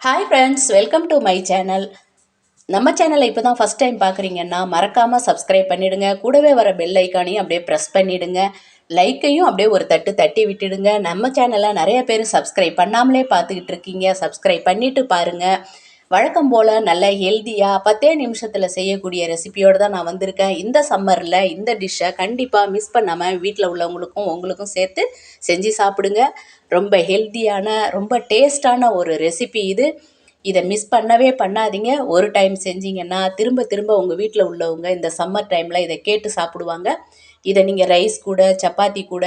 Hi friends welcome to my channel நம்ம சேனலை இப்போ தான் ஃபஸ்ட் டைம் பார்க்குறீங்கன்னா மறக்காமல் சப்ஸ்கிரைப் பண்ணிவிடுங்க கூடவே வர பெல் ஐக்கானையும் அப்படியே ப்ரெஸ் பண்ணிவிடுங்க லைக்கையும் அப்படியே ஒரு தட்டு தட்டி விட்டுடுங்க. நம்ம சேனலை நிறைய பேர் சப்ஸ்கிரைப் பண்ணாமலே பார்த்துக்கிட்டு இருக்கீங்க. சப்ஸ்கிரைப் பண்ணிவிட்டு பாருங்கள் வழக்கம் போல் நல்ல ஹெல்த்தியாக பத்தே நிமிஷத்தில் செய்யக்கூடிய ரெசிபியோடு தான் நான் வந்திருக்கேன். இந்த சம்மரில் இந்த டிஷ்ஷை கண்டிப்பாக மிஸ் பண்ணாமல் வீட்டில் உள்ளவங்களுக்கும் உங்களுக்கும் சேர்த்து செஞ்சு சாப்பிடுங்க. ரொம்ப ஹெல்த்தியான ரொம்ப டேஸ்டான ஒரு ரெசிபி இது. இதை மிஸ் பண்ணவே பண்ணாதீங்க. ஒரு டைம் செஞ்சீங்கன்னா திரும்ப திரும்ப உங்கள் வீட்டில் உள்ளவங்க இந்த சம்மர் டைமில் இதை கேட்டு சாப்பிடுவாங்க. இதை நீங்கள் ரைஸ் கூட சப்பாத்தி கூட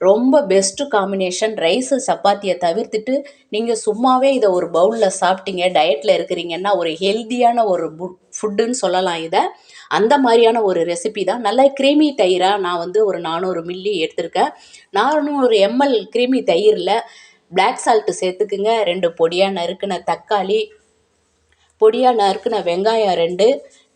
ரொம்ப பெஸ்ட்டு காம்பினேஷன் ரைஸு சப்பாத்தியை தவிர்த்துட்டு நீங்கள் சும்மாவே இதை ஒரு பவுலில் சாப்பிட்டீங்க டயட்டில் இருக்கிறீங்கன்னா ஒரு ஹெல்த்தியான ஒரு ஃபுட்டுன்னு சொல்லலாம் இதை. அந்த மாதிரியான ஒரு ரெசிபி தான். நல்ல கிரீமி தயிராக நான் வந்து ஒரு நானூறு மில்லி எடுத்திருக்கேன். நானூறு எம்எல் கிரீமி தயிரில் பிளாக் சால்ட்டு சேர்த்துக்குங்க. ரெண்டு பொடியாக நறுக்கின தக்காளி பொடியாக நறுக்கின வெங்காயம் ரெண்டு.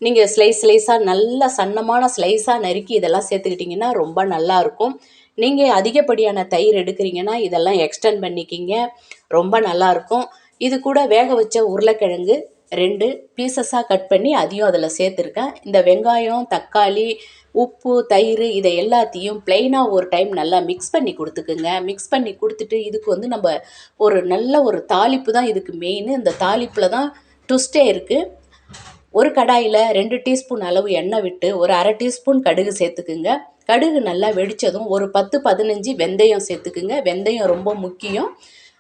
நீங்கள் ஸ்லைஸ் ஸ்லைஸாக நல்ல சன்னமான ஸ்லைஸாக நறுக்கி இதெல்லாம் சேர்த்துக்கிட்டிங்கன்னா ரொம்ப நல்லாயிருக்கும் நீங்கள் அதிகப்படியான தயிர் எடுக்கிறீங்கன்னா இதெல்லாம் எக்ஸ்டெண்ட் பண்ணிக்கிங்க. ரொம்ப நல்லாயிருக்கும். இது கூட வேக வச்ச உருளைக்கிழங்கு ரெண்டு பீசஸாக கட் பண்ணி அதையும் அதில் சேர்த்துருக்கேன். இந்த வெங்காயம் தக்காளி உப்பு தயிர் இதை எல்லாத்தையும் ப்ளைனாக ஒரு டைம் நல்லா மிக்ஸ் பண்ணி கொடுத்துக்குங்க. மிக்ஸ் பண்ணி கொடுத்துட்டு இதுக்கு வந்து நம்ம ஒரு நல்ல ஒரு தாளிப்பு தான் இதுக்கு மெயின் இந்த தாளிப்பில் தான் ட்விஸ்டே இருக்குது ஒரு கடாயில் ரெண்டு டீஸ்பூன் அளவு எண்ணெய் விட்டு ஒரு அரை டீஸ்பூன் கடுகு சேர்த்துக்குங்க. கடுகு நல்லா வெடித்ததும் ஒரு பத்து பதினஞ்சு வெந்தயம் சேர்த்துக்குங்க. வெந்தயம் ரொம்ப முக்கியம்.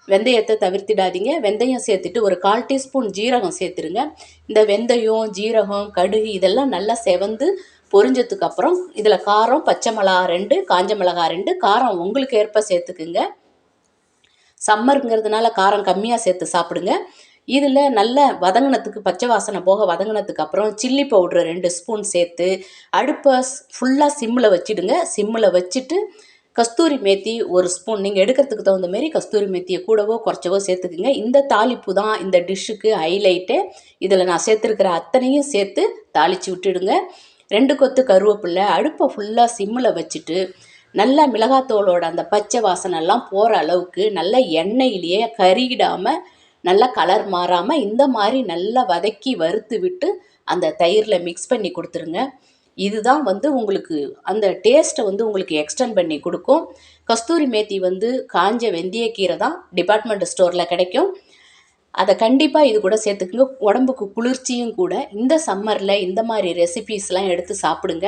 வெந்தயத்தை தவிர்த்திடாதீங்க. வெந்தயம் சேர்த்துட்டு ஒரு கால் டீஸ்பூன் ஜீரகம் சேர்த்துருங்க. இந்த வெந்தயம் ஜீரகம் கடுகு இதெல்லாம் நல்லா செவந்து பொரிஞ்சதுக்கு அப்புறம் இதில் காரம் பச்சை மிளகா ரெண்டு காஞ்ச மிளகா ரெண்டு காரம் உங்களுக்கு ஏற்ப சேர்த்துக்குங்க. சம்மருங்கிறதுனால காரம் கம்மியாக சேர்த்து சாப்பிடுங்க. இதில் நல்ல வதங்கினத்துக்கு பச்சை வாசனை போக வதங்கினத்துக்கு அப்புறம் சில்லி பவுட்ரு ரெண்டு ஸ்பூன் சேர்த்து அடுப்பை ஃபுல்லாக சிம்மில் வச்சுடுங்க. சிம்மில் வச்சுட்டு கஸ்தூரி மேத்தி ஒரு ஸ்பூன் நீங்கள் எடுக்கிறதுக்கு தகுந்த மாரி கஸ்தூரி மேத்தியை கூடவோ குறைச்சவோ சேர்த்துக்குங்க. இந்த தாளிப்பு தான் இந்த டிஷ்ஷுக்கு ஹைலைட்டு இதில் நான் சேர்த்துருக்கிற அத்தனையும் சேர்த்து தாளித்து விட்டுடுங்க. ரெண்டு கொத்து கருவேப்பில்லை அடுப்பை ஃபுல்லாக சிம்மில் வச்சுட்டு நல்லா மிளகாத்தோளோட அந்த பச்சை வாசனைலாம் போகிற அளவுக்கு நல்லா எண்ணெயிலேயே கருகிடாமல் நல்லா கலர் மாறாமல் இந்த மாதிரி நல்லா வதக்கி வறுத்து விட்டு அந்த தயிரில் மிக்ஸ் பண்ணி கொடுத்துருங்க. இதுதான் வந்து உங்களுக்கு அந்த டேஸ்ட்டை வந்து உங்களுக்கு எக்ஸ்டெண்ட் பண்ணி கொடுக்கும். கஸ்தூரி மேத்தி வந்து காஞ்ச வெந்தயக்கீரை தான் டிபார்ட்மெண்ட் ஸ்டோரில் கிடைக்கும். அதை கண்டிப்பாக இது கூட சேர்த்துக்குங்க. உடம்புக்கு குளிர்ச்சியும் கூட. இந்த சம்மரில் இந்த மாதிரி ரெசிபீஸ்லாம் எடுத்து சாப்பிடுங்க.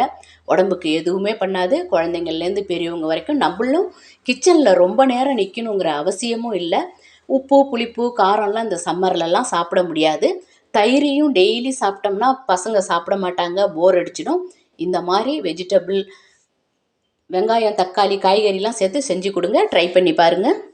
உடம்புக்கு எதுவுமே பண்ணாது. குழந்தைங்கள்லேருந்து பெரியவங்க வரைக்கும் நம்மளும் கிச்சனில் ரொம்ப நேரம் நிற்கணுங்கிற அவசியமும் இல்லை. உப்பு புளிப்பு காரம்லாம் இந்த சம்மர்லலாம் சாப்பிட முடியாது. தயிரையும் டெய்லி சாப்பிட்டோம்னா பசங்க சாப்பிட மாட்டாங்க போர் அடிச்சிடும். இந்த மாதிரி வெஜிடபிள் வெங்காயம் தக்காளி காய்கறிலாம் சேர்த்து செஞ்சு கொடுங்க. ட்ரை பண்ணி பாருங்கள்